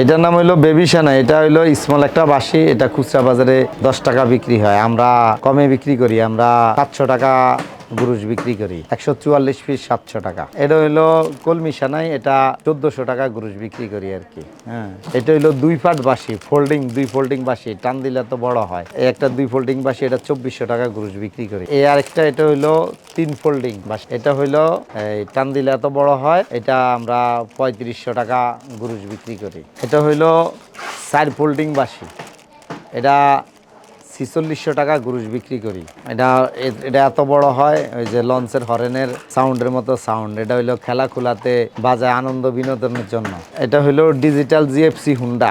এটার নাম হইল বেবি সানা। এটা হইল স্মল একটা বাসি। এটা খুচরা বাজারে দশ টাকা বিক্রি হয়। আমরা কমে বিক্রি করি। আমরা সাতশো টাকা গুরুষ বিক্রি করি। একশো চুয়াল্লিশ পিস সাতশো টাকা। এটা হইল কলমি সানাই এটা চোদ্দশো টাকা গুরুষ বিক্রি করি আর কি। হ্যাঁ। এটা হইল দুই পাট বাসি ফোল্ডিং দুই ফোল্ডিং বাসি। টান দিলে তো বড় হয়। এই একটা দুই ফোল্ডিং বাসি এটা চব্বিশশো টাকা গুরুষ বিক্রি করি। এই আরেকটা এটা হইল তিন ফোল্ডিং বাসি। এটা হইল এই টান দিলে এত বড় হয় এটা আমরা পঁয়ত্রিশশো টাকা গুরুষ বিক্রি করি। এটা হইল চার ফোল্ডিং বাসি। এটা ছিচল্লিশশো টাকা গুরুষ বিক্রি করি। এটা এটা এত বড় হয়, ওই যে লঞ্চের হরেনের সাউন্ডের মতো সাউন্ড। এটা হইল খেলা খোলাতে বাজায় আনন্দ বিনোদনের জন্য। এটা হইল ডিজিটাল জিএফসি হুন্ডা।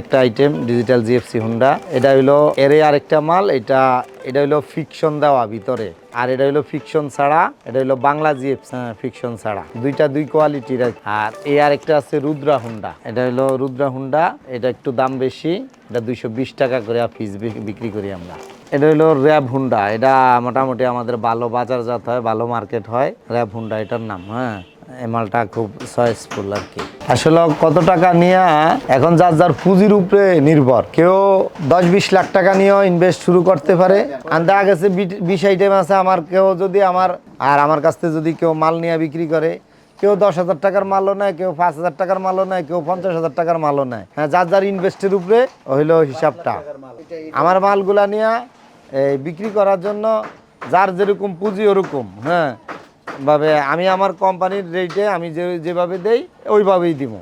একটা আইটেম ডিজিটাল জিএফসি হুন্ডা। এটা হইল এর আরেকটা মাল, এটা এটা হইল ফিকশন দেওয়া ভিতরে। আর এটা হইল ফিকশন ছাড়া, এটা হইল বাংলা জিএফ ফিকশন ছাড়া। দুইটা দুই কোয়ালিটির আর এই আরেকটা আছে রুদ্রা হুন্ডা। এটা হইল রুদ্রা হুন্ডা, এটা একটু দাম বেশি, এটা দুইশো বিশ টাকা করে পিস বিক্রি করি আমরা। এটা হলো র্যাব হুন্ডা। এটা মোটামুটি আমাদের ভালো বাজারজাত হয়, ভালো মার্কেট হয়। র্যাব হুন্ডা এটার নাম হ্যাঁ। এই মালটা খুব চয়েসফুল আর কি। আসলে কত টাকা নিয়ে এখন যার যার পুঁজির উপরে নির্ভর। কেউ দশ বিশ লাখ টাকা নিয়েও ইনভেস্ট শুরু করতে পারে। আর দেখা গেছে বিশ আইটেম আছে আমার, কেউ যদি আমার আর আমার কাছ থেকে যদি কেউ মাল নিয়ে বিক্রি করে, কেউ দশ হাজার টাকার মালও নেয়, কেউ পাঁচ হাজার টাকার মালও নেয়, কেউ পঞ্চাশ হাজার টাকার মালও নেয়। হ্যাঁ যার যার ইনভেস্টের উপরে হইল হিসাবটা। আমার মালগুলা নিয়ে এই বিক্রি করার জন্য যার যেরকম পুঁজি ওরকম হ্যাঁ। ভাবে আমি আমার কোম্পানির রেটে আমি যে যেভাবে দেই ওইভাবেই দিব।